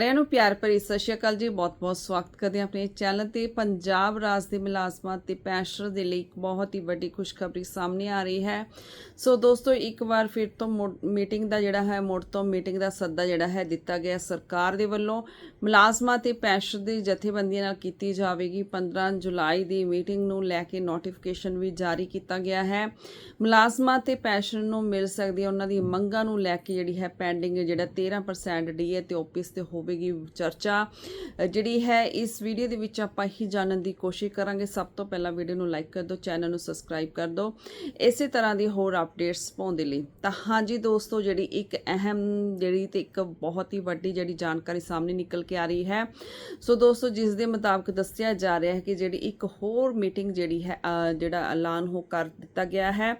ਸਾਰਿਆਂ ਨੂੰ ਪਿਆਰ ਭਰੀ ਸਤਿ ਸ਼੍ਰੀ ਅਕਾਲ ਜੀ। ਬਹੁਤ-ਬਹੁਤ ਸਵਾਗਤ ਕਰਦੇ ਹਾਂ ਆਪਣੇ ਚੈਨਲ ਤੇ। ਪੰਜਾਬ ਰਾਜ ਦੇ ਮੁਲਾਜ਼ਮਾਂ ਤੇ ਪੈਨਸ਼ਨਰ ਦੇ ਲਈ ਇੱਕ ਬਹੁਤ ਹੀ ਵੱਡੀ ਖੁਸ਼ਖਬਰੀ ਸਾਹਮਣੇ ਆ ਰਹੀ ਹੈ। ਸੋ ਦੋਸਤੋ, ਇੱਕ ਵਾਰ ਫਿਰ ਤੋਂ ਮੀਟਿੰਗ ਦਾ ਜਿਹੜਾ ਹੈ, ਮੁੜ ਤੋਂ ਮੀਟਿੰਗ ਦਾ ਸੱਦਾ ਜਿਹੜਾ ਹੈ ਦਿੱਤਾ ਗਿਆ ਸਰਕਾਰ ਦੇ ਵੱਲੋਂ। ਮੁਲਾਜ਼ਮਾਂ ਤੇ ਪੈਨਸ਼ਨਰ ਦੀ ਜਥੇਬੰਦੀਆਂ ਨਾਲ ਕੀਤੀ ਜਾਵੇਗੀ। 15 ਜੁਲਾਈ ਦੀ ਮੀਟਿੰਗ ਨੂੰ ਲੈ ਕੇ ਨੋਟੀਫਿਕੇਸ਼ਨ ਵੀ ਜਾਰੀ ਕੀਤਾ ਗਿਆ ਹੈ। ਮੁਲਾਜ਼ਮਾਂ ਤੇ ਪੈਨਸ਼ਨਰ ਨੂੰ ਮਿਲ ਸਕਦੀ ਉਹਨਾਂ ਦੀ ਮੰਗਾਂ ਨੂੰ ਲੈ ਕੇ ਜਿਹੜੀ ਹੈ, ਪੈਂਡਿੰਗ ਜਿਹੜਾ 13% ਡੀਏ ਤੇ ਓਪੀਐਸ ਤੇ ਹੋਵੇਗੀ ਚਰਚਾ। ਜਿਹੜੀ ਹੈ, ਇਸ ਵੀਡੀਓ ਦੇ ਵਿੱਚ ਆਪਾਂ ਹੀ ਜਾਣਨ ਦੀ ਕੋਸ਼ਿਸ਼ ਕਰਾਂਗੇ। ਸਭ ਤੋਂ ਪਹਿਲਾਂ ਵੀਡੀਓ ਨੂੰ ਲਾਈਕ ਕਰ ਦਿਓ ਚੈਨਲ ਨੂੰ ਸਬਸਕ੍ਰਾਈਬ ਕਰ ਦਿਓ। ਇਸੇ ਤਰ੍ਹਾਂ ਦੀ ਹੋਰ ਅਪਡੇਟਸ ਪਾਉਣ ਦੇ ਲਈ। ਤਾਂ ਹਾਂਜੀ ਦੋਸਤੋ, ਜਿਹੜੀ ਇੱਕ ਅਹਿਮ ਜਿਹੜੀ ਤੇ ਇੱਕ ਬਹੁਤ ਹੀ ਵੱਡੀ ਜਿਹੜੀ ਜਾਣਕਾਰੀ ਸਾਹਮਣੇ ਨਿਕਲ ਕੇ ਆ ਰਹੀ ਹੈ। ਸੋ ਦੋਸਤੋ, ਜਿਸ ਦੇ ਮੁਤਾਬਕ ਦੱਸਿਆ ਜਾ ਰਿਹਾ ਹੈ ਕਿ ਜਿਹੜੀ ਇੱਕ ਹੋਰ ਮੀਟਿੰਗ ਜਿਹੜੀ ਹੈ ਜਿਹੜਾ ਐਲਾਨ ਹੋ ਕਰ ਦਿੱਤਾ ਗਿਆ ਹੈ।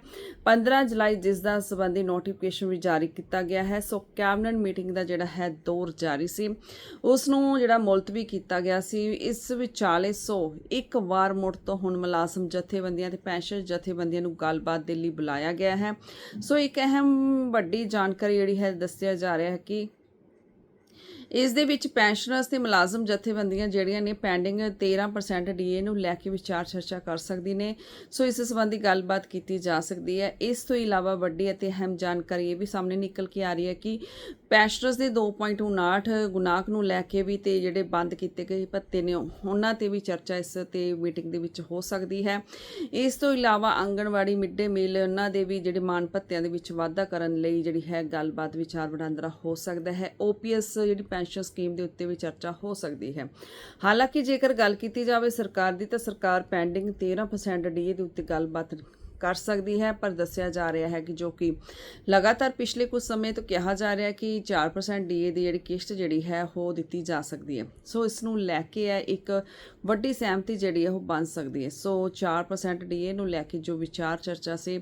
15 ਜੁਲਾਈ, ਜਿਸ ਦਾ ਸੰਬੰਧੀ ਨੋਟੀਫਿਕੇਸ਼ਨ ਵੀ ਜਾਰੀ ਕੀਤਾ ਗਿਆ ਹੈ। ਸੋ ਕੈਬਨਿਟ ਮੀਟਿੰਗ ਦਾ ਜਿਹੜਾ ਹੈ, ਦੌਰ ਜਾਰੀ ਸੀ। ਉਸ ਨੂੰ ਜਿਹੜਾ ਮੁਲਤਵੀ ਕੀਤਾ ਗਿਆ ਸੀ, ਇਸ ਵਿਚਾਲੇ ਸੋ ਇੱਕ ਵਾਰ ਮੁੜ ਤੋਂ ਹੁਣ ਮੁਲਾਜ਼ਮ ਜਥੇਬੰਦੀਆਂ ਤੇ ਪੈਨਸ਼ਨ ਜਥੇਬੰਦੀਆਂ ਨੂੰ ਗੱਲਬਾਤ ਦੇ ਲਈ ਬੁਲਾਇਆ ਗਿਆ ਹੈ। ਸੋ ਇੱਕ ਅਹਿਮ ਵੱਡੀ ਜਾਣਕਾਰੀ ਜਿਹੜੀ ਹੈ ਦੱਸਿਆ ਜਾ ਰਿਹਾ ਹੈ ਕਿ ਇਸ ਦੇ ਵਿੱਚ ਪੈਨਸ਼ਨਰਸ ਤੇ ਮੁਲਾਜ਼ਮ ਜਥੇਬੰਦੀਆਂ ਜਿਹੜੀਆਂ ਨੇ ਪੈਂਡਿੰਗ 13% ਡੀਏ ਨੂੰ ਲੈ ਕੇ ਵਿਚਾਰ ਚਰਚਾ ਕਰ ਸਕਦੀ ਨੇ। ਸੋ ਇਸ ਸੰਬੰਧੀ ਗੱਲਬਾਤ ਕੀਤੀ ਜਾ ਸਕਦੀ ਹੈ। ਇਸ ਤੋਂ ਇਲਾਵਾ ਵੱਡੀ ਅਤੇ ਅਹਿਮ ਜਾਣਕਾਰੀ ਇਹ ਵੀ ਸਾਹਮਣੇ ਨਿਕਲ ਕੇ ਆ ਰਹੀ ਹੈ ਕਿ ਪੈਨਸ਼ਨਰਸ ਦੇ 2.59 ਗੁਨਾਕ ਨੂੰ ਲੈ ਕੇ ਵੀ ਤੇ ਜਿਹੜੇ ਬੰਦ ਕੀਤੇ ਗਏ ਭੱਤੇ ਨੇ, ਉਹਨਾਂ ਤੇ ਵੀ ਚਰਚਾ ਇਸ ਤੇ ਮੀਟਿੰਗ ਦੇ ਵਿੱਚ ਹੋ ਸਕਦੀ ਹੈ। ਇਸ ਤੋਂ ਇਲਾਵਾ ਆਂਗਣਵਾੜੀ ਮਿੱਡੇ ਮੀਲ ਉਹਨਾਂ ਦੇ ਵੀ ਜਿਹੜੇ ਮਾਨ ਭੱਤਿਆਂ ਦੇ ਵਿੱਚ ਵਾਧਾ ਕਰਨ ਲਈ ਜਿਹੜੀ ਹੈ ਗੱਲਬਾਤ, ਵਿਚਾਰ ਵਟਾਂਦਰਾ ਹੋ ਸਕਦਾ ਹੈ। ਓਪੀਐਸ ਜਿਹੜੀ ਪੈਨਸ਼ਨ ਸਕੀਮ ਦੇ ਉੱਤੇ ਵੀ ਚਰਚਾ ਹੋ ਸਕਦੀ ਹੈ। ਹਾਲਾਂਕਿ ਜੇਕਰ ਗੱਲ ਕੀਤੀ ਜਾਵੇ ਸਰਕਾਰ ਦੀ ਤਾਂ ਸਰਕਾਰ ਪੈਂਡਿੰਗ 13% ਡੀਏ ਦੇ ਉੱਤੇ ਗੱਲਬਾਤ ਕਰ ਸਕਦੀ ਹੈ, ਪਰ ਦੱਸਿਆ ਜਾ ਰਿਹਾ ਹੈ ਕਿ ਜੋ ਕਿ ਲਗਾਤਾਰ ਪਿਛਲੇ ਕੁਝ ਸਮੇਂ ਤੋਂ ਕਿਹਾ ਜਾ ਰਿਹਾ ਹੈ ਕਿ 4% ਡੀਏ ਦੀ ਜਿਹੜੀ ਕਿਸ਼ਤ ਜਿਹੜੀ ਹੈ, ਉਹ ਦਿੱਤੀ ਜਾ ਸਕਦੀ ਹੈ। ਸੋ ਇਸ ਨੂੰ ਲੈ ਕੇ ਹੈ ਇੱਕ ਵੱਡੀ ਸਹਿਮਤੀ ਜਿਹੜੀ ਹੈ, ਉਹ ਬਣ ਸਕਦੀ ਹੈ। ਸੋ 4% ਡੀਏ ਨੂੰ ਲੈ ਕੇ ਜੋ ਵਿਚਾਰ ਚਰਚਾ ਸੀ,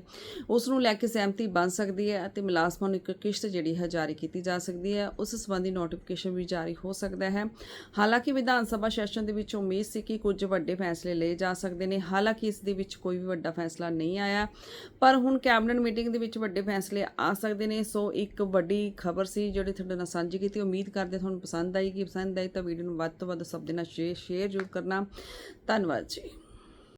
ਉਸ ਨੂੰ ਲੈ ਕੇ ਸਹਿਮਤੀ ਬਣ ਸਕਦੀ ਹੈ ਅਤੇ ਮੁਲਾਜ਼ਮਾਂ ਨੂੰ ਇੱਕ ਕਿਸ਼ਤ ਜਿਹੜੀ ਹੈ, ਜਾਰੀ ਕੀਤੀ ਜਾ ਸਕਦੀ ਹੈ। ਉਸ ਸੰਬੰਧੀ ਨੋਟੀਫਿਕੇਸ਼ਨ ਵੀ ਜਾਰੀ ਹੋ ਸਕਦਾ ਹੈ। ਹਾਲਾਂਕਿ ਵਿਧਾਨ ਸਭਾ ਸੈਸ਼ਨ ਦੇ ਵਿੱਚ ਉਮੀਦ ਸੀ ਕਿ ਕੁਝ ਵੱਡੇ ਫੈਸਲੇ ਲਏ ਜਾ ਸਕਦੇ ਨੇ। ਹਾਲਾਂਕਿ ਇਸ ਦੇ ਵਿੱਚ ਕੋਈ ਵੀ ਵੱਡਾ ਫੈਸਲਾ ਨਹੀਂ ਆਇਆ। ਪਰ ਹੁਣ ਕੈਬਨਿਟ ਮੀਟਿੰਗ ਦੇ ਵਿੱਚ ਵੱਡੇ ਫੈਸਲੇ ਆ ਸਕਦੇ ਨੇ। ਸੋ ਇੱਕ ਵੱਡੀ ਖਬਰ ਸੀ ਜਿਹੜੀ ਤੁਹਾਡੇ ਨਾਲ ਸਾਂਝੀ ਕੀਤੀ। ਉਮੀਦ ਕਰਦੇ ਤੁਹਾਨੂੰ ਪਸੰਦ ਆਈ ਕਿ ਪਸੰਦ ਆਈ ਤਾਂ ਵੀਡੀਓ ਨੂੰ ਵੱਧ ਤੋਂ ਵੱਧ ਸਭ ਦੇ ਨਾਲ ਸ਼ੇਅਰ ਸ਼ੇਅਰ ਜ਼ਰੂਰ ਕਰਨਾ। ਧੰਨਵਾਦ ਜੀ।